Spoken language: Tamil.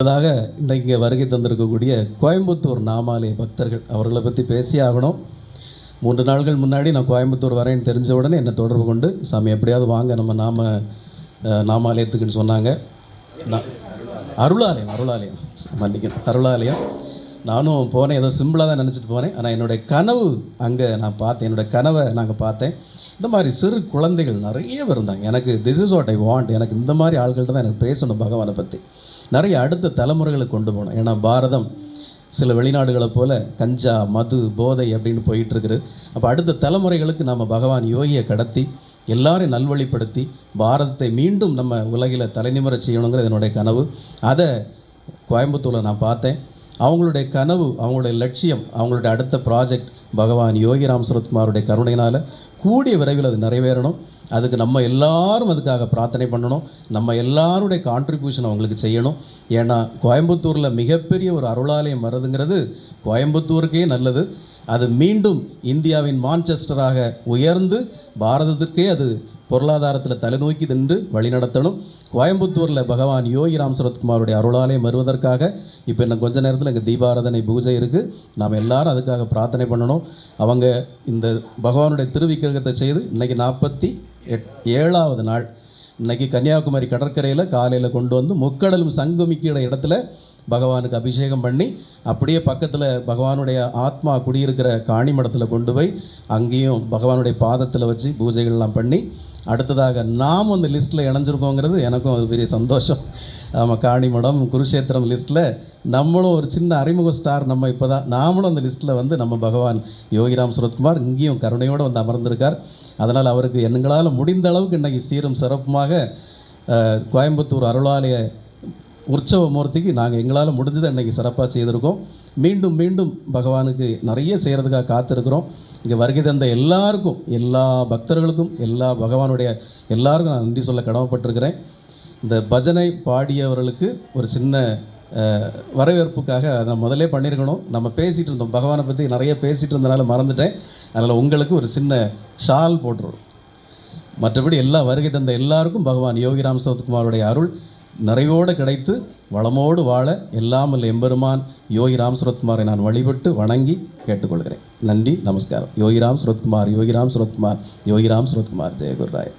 அடுத்ததாக இன்றைக்கு இங்கே வருகை தந்திருக்கக்கூடிய கோயம்புத்தூர் நாமாலய பக்தர்கள். அவர்களை பற்றி பேசியே ஆகணும். மூன்று நாள்கள் முன்னாடி நான் கோயம்புத்தூர் வரேன்னு தெரிஞ்ச உடனே என்னை தொடர்பு கொண்டு சாமி எப்படியாவது வாங்க நம்ம நாம நாமாலயத்துக்குன்னு சொன்னாங்க. நான் அருளாலயம் அருளாலயம். மன்னிக்கணும். அருளாலயம். நானும் போனேன். ஏதோ சிம்பிளாக தான் நினச்சிட்டு போனேன். ஆனால் என்னுடைய கனவு அங்கே நான் பார்த்தேன். என்னுடைய கனவை நாங்கள் பார்த்தேன். இந்த மாதிரி சிறு குழந்தைகள் நிறைய இருந்தாங்க. எனக்கு this is what I want எனக்கு இந்த மாதிரி ஆள்கள்ட்ட தான் எனக்கு பேசணும் பகவானை பற்றி நிறைய அடுத்த தலைமுறைகளுக்கு கொண்டு போகணும். ஏன்னா பாரதம் சில வெளிநாடுகளை போல கஞ்சா மது போதை அப்படின்னு போயிட்டுருக்குது. அப்போ அடுத்த தலைமுறைகளுக்கு நம்ம பகவான் யோகியை கடத்தி எல்லாரையும் நல்வழிப்படுத்தி பாரதத்தை மீண்டும் நம்ம உலகில் தலைநிமிர செய்யணுங்கிறது என்னுடைய கனவு. அதை கோயம்புத்தூரில் நான் பார்த்தேன். அவங்களுடைய கனவு அவங்களுடைய லட்சியம் அவங்களுடைய அடுத்த ப்ராஜெக்ட் பகவான் யோகிராம் சரத்குமாருடைய கருணையினால் கூடிய விரைவில் அது நிறைவேறணும். அதுக்கு நம்ம எல்லாரும் அதுக்காக பிரார்த்தனை பண்ணணும். நம்ம எல்லாருடைய கான்ட்ரிபியூஷன் அவங்களுக்கு செய்யணும். ஏன்னா கோயம்புத்தூரில் மிகப்பெரிய ஒரு அருளாலயம் வருதுங்கிறது கோயம்புத்தூருக்கே நல்லது. அது மீண்டும் இந்தியாவின் மான்செஸ்டராக உயர்ந்து பாரதத்துக்கே அது பொருளாதாரத்தில் தலைநோக்கி நின்று வழிநடத்தணும். கோயம்புத்தூரில் பகவான் யோகி ராம் சரத்குமாருடைய அருளாலயம் வருவதற்காக இப்போ இன்னும் கொஞ்ச நேரத்தில் இங்கே தீபாராதனை பூஜை இருக்குது நாம் எல்லாரும் அதுக்காக பிரார்த்தனை பண்ணணும். அவங்க இந்த பகவானுடைய திருவிக்கிரகத்தை செய்து இன்றைக்கி நாற்பத்தி ஏழாவது நாள். இன்னைக்கு கன்னியாகுமரி கடற்கரையில் காலையில் கொண்டு வந்து முக்கடலும் சங்கமிக்கிற இடத்துல பகவானுக்கு அபிஷேகம் பண்ணி அப்படியே பக்கத்தில் பகவானுடைய ஆத்மா குடியிருக்கிற காணி மடத்தில் கொண்டு போய் அங்கேயும் பகவானுடைய பாதத்தில் வச்சு பூஜைகள்லாம் பண்ணி அடுத்ததாக நாம் அந்த லிஸ்ட்டில் இணைஞ்சிருக்கோங்கிறது எனக்கும் அது பெரிய சந்தோஷம். ஆமாம் காணிமடம் குருஷேத்திரம் லிஸ்ட்டில் நம்மளும் ஒரு சின்ன அறிமுக ஸ்டார் நம்ம இப்போ தான் நாமளும் அந்த லிஸ்ட்டில் வந்து நம்ம பகவான் யோகிராம் சுரத்குமார் இங்கேயும் கருணையோடு வந்து அமர்ந்திருக்கார். அதனால் அவருக்கு எங்களால் முடிந்த அளவுக்கு இன்றைக்கி சீரும் சிறப்புமாக கோயம்புத்தூர் அருளாலய உற்சவ மூர்த்திக்கு நாங்கள் எங்களால் முடிஞ்சதை இன்றைக்கி சிறப்பாக செய்திருக்கோம். மீண்டும் மீண்டும் பகவானுக்கு நிறைய செய்கிறதுக்காக காத்திருக்கிறோம். இங்கே வருகை தந்த எல்லாருக்கும் எல்லா பக்தர்களுக்கும் எல்லா பகவானுடைய எல்லாருக்கும் நான் நன்றி சொல்ல கடமைப்பட்டிருக்கிறேன். இந்த பஜனை பாடியவர்களுக்கு ஒரு சின்ன வரவேற்புக்காக அதை முதலே பண்ணியிருக்கணும். நம்ம பேசிகிட்டு இருந்தோம். பகவானை பற்றி நிறைய பேசிகிட்டு இருந்தனால மறந்துட்டேன். அதனால் உங்களுக்கு ஒரு சின்ன ஷால் போட்டுருவோம். மற்றபடி எல்லா வருகை தந்த எல்லாருக்கும் பகவான் யோகிராம் சரத்குமாருடைய அருள் நிறைவோடு கிடைத்து வளமோடு வாழ எல்லாமல் எம்பெருமான் யோகிராம் சரத்குமாரை நான் வழிபட்டு வணங்கி கேட்டுக்கொள்கிறேன். நன்றி நமஸ்காரம் யோகிராம் சுரத்குமார் யோகிராம் சுரத்குமார் யோகிராம் சுரத்குமார் ஜெயகுர்ராய்